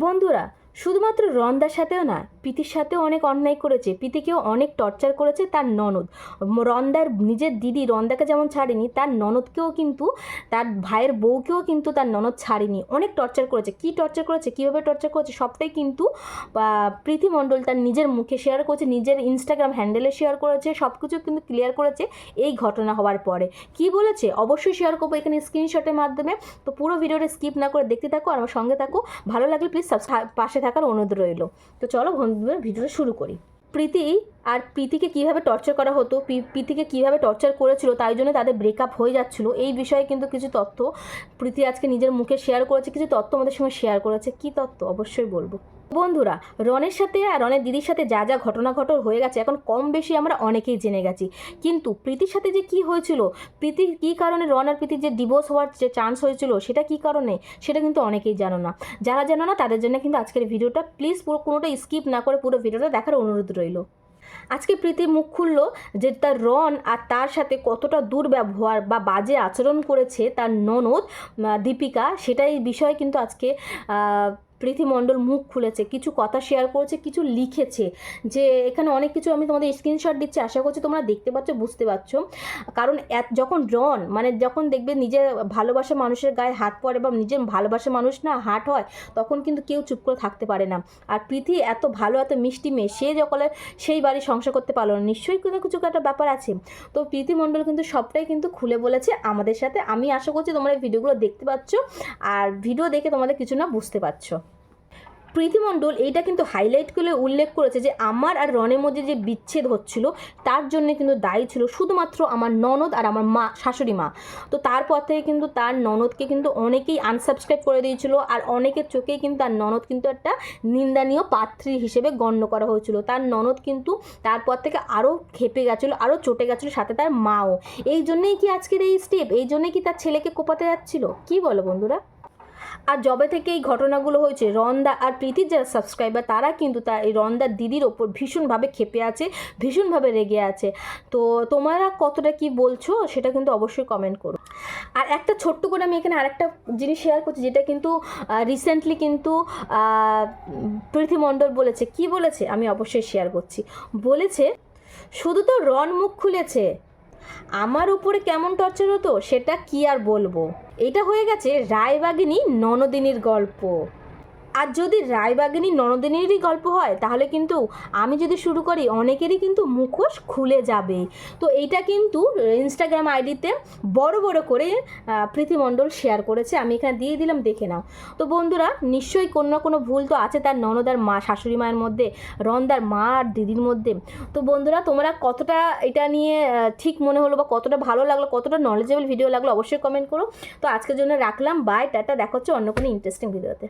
বন্ধুরা শুধুমাত্র রন্দার সাথেও না, প্রীতির সাথেও অনেক অন্যায় করেছে। প্রীতিকেও অনেক টর্চার করেছে তার ননদ। রন্দার নিজের দিদি রন্দাকে যেমন ছাড়েনি, তার ননদকেও কিন্তু, তার ভাইয়ের বউকেও কিন্তু তার ননদ ছাড়েনি। অনেক টর্চার করেছে। কি টর্চার করেছে, কীভাবে টর্চার করেছে সবটাই কিন্তু প্রীতি মণ্ডল তার নিজের মুখে শেয়ার করেছে, নিজের ইনস্টাগ্রাম হ্যান্ডেলে শেয়ার করেছে সব কিছু কিন্তু ক্লিয়ার করেছে এই ঘটনা হওয়ার পরে। কি বলেছে? অবশ্যই শেয়ার করব এখানে স্ক্রিনশটের মাধ্যমে। তো পুরো ভিডিওটা স্কিপ না করে দেখতে থাকো আর আমার সঙ্গে থাকো। ভালো লাগলে প্লিজ সাবস্ক্রাইব পাশে থাকার অনুরোধ রইল। তো চলো বন্ধুদের ভিডিওটা শুরু করি। প্রীতি আর প্রীতিকে কীভাবে টর্চার করা হতো প্রীতিকে কীভাবে টর্চার করেছিল, তাই জন্য তাদের ব্রেকআপ হয়ে যাচ্ছিল, এই বিষয়ে কিন্তু কিছু তথ্য প্রীতি আজকে নিজের মুখে শেয়ার করেছে, কিছু তথ্য আমাদের সঙ্গে শেয়ার করেছে, কি তথ্য? অবশ্যই বলব। বন্ধুরা, রনের সাথে আর রনের দিদির সাথে যা যা ঘটনা ঘটর হয়ে গেছে, এখন কম বেশি আমরা অনেকেই জেনে গেছি। কিন্তু প্রীতির সাথে যে কি হয়েছিল প্রীতি কী কারণে রন আর প্রীতির যে ডিভোর্স হওয়ার যে চান্স হয়েছিল, সেটা কী কারণে, সেটা কিন্তু অনেকেই জানো না। যারা জানো না, তাদের জন্য কিন্তু আজকের ভিডিওটা প্লিজ পুরো কোনোটা স্কিপ না করে পুরো ভিডিওটা দেখার অনুরোধ রইল। আজকে প্রীতি মুখ খুলল যে তার রন আর তার সাথে কতটা দুর্ব্যবহার বা বাজে আচরণ করেছে তার ননদ দীপিকা, সেটাই বিষয়ে কিন্তু আজকে আহ, প্রীতি মণ্ডল মুখ খুলেছে কিছু কথা শেয়ার করেছে কিছু লিখেছে যে এখানে অনেক কিছু আমি তোমাদের স্ক্রিনশট দিচ্ছি আশা করছি তোমরা দেখতে পাচ্ছ বুঝতে পারছ। কারণ যখন রন মানে যখন দেখবে নিজের ভালোবাসা মানুষের গায়ে হাত পড়ে বা নিজের ভালোবাসা মানুষ না হাট হয় তখন কিন্তু কেউ চুপ করে থাকতে পারে না। আর প্রীতি এত ভালো এত মিষ্টি মেয়ে সে যখন সেই বাড়ি সংসার করতে পারল না। নিশ্চয়ই কোনো কিছু একটা ব্যাপার আছে। তো প্রীতি মণ্ডল কিন্তু সবটাই কিন্তু খুলে বলেছে আমাদের সাথে। আমি আশা করছি তোমরা এই ভিডিওগুলো দেখতে পাচ্ছ আর ভিডিও দেখে তোমাদের কিছু না বুঝতে পারছ। প্রীতি মণ্ডল এইটা কিন্তু হাইলাইট করে উল্লেখ করেছে যে আমার আর রনের মধ্যে যে বিচ্ছেদ হচ্ছিল, তার জন্য কিন্তু দায়ী ছিল শুধুমাত্র আমার ননদ আর আমার মা, শাশুড়ি মা। তো তারপর থেকে কিন্তু তার ননদকে কিন্তু অনেকেই আনসাবস্ক্রাইব করে দিয়েছিল আর অনেকের চোখেই কিন্তু তার ননদ কিন্তু একটা নিন্দানীয় পাত্রী হিসেবে গণ্য করা হয়েছিল। তার ননদ কিন্তু তারপর থেকে আরও খেপে গেছিল আরও চটে গেছিল, সাথে তার মাও। এই জন্যেই কি আজকের এই স্টেপ এই জন্যই কি তার ছেলেকে কোপাতে যাচ্ছিল? কি বলো বন্ধুরা? আর যবে থেকে এই ঘটনাগুলো হয়েছে, রন্দা আর প্রীতির যারা সাবস্ক্রাইবার তারা কিন্তু তার এই রন্দার দিদির ওপর ভীষণভাবে খেপে আছে, ভীষণভাবে রেগে আছে। তো তোমরা কতটা কি বলছো সেটা কিন্তু অবশ্যই কমেন্ট করো। আর একটা ছোট্ট করে আমি এখানে আরেকটা জিনিস শেয়ার করছি, যেটা কিন্তু রিসেন্টলি কিন্তু প্রীতি মণ্ডল বলেছে। কি বলেছে? আমি অবশ্যই শেয়ার করছি। বলেছে, শুধু তো রন মুখ খুলেছে আমার উপরে কেমন টর্চার হতো, সেটা কি আর বলব? এটা হয়ে গেছে রায়বাগিনী ননদিনীর গল্প। আর যদি রায়বাগিনী ননদিনীরই গল্প হয় তাহলে কিন্তু আমি যদি শুরু করি অনেকেরই কিন্তু মুখোশ খুলে যাবে। তো এইটা কিন্তু ইনস্টাগ্রাম আইডিতে বড় বড় করে আহ, প্রীতি মণ্ডল শেয়ার করেছে। আমি এখানে দিয়ে দিলাম দেখে নাও। তো বন্ধুরা নিশ্চয়ই কোনো না কোনো ভুল তো আছে তার ননদার মা শাশুড়ি মায়ের মধ্যে রন্দার মা আর দিদির মধ্যে। তো বন্ধুরা তোমরা কতটা এটা নিয়ে ঠিক মনে হলো বা কতটা ভালো লাগল কতটা নলেজেবল ভিডিও লাগল অবশ্যই কমেন্ট করো। তো আজকের জন্য রাখলাম। বাই টাটা দেখা হচ্ছে অন্য কোনো ইন্টারেস্টিং ভিডিওতে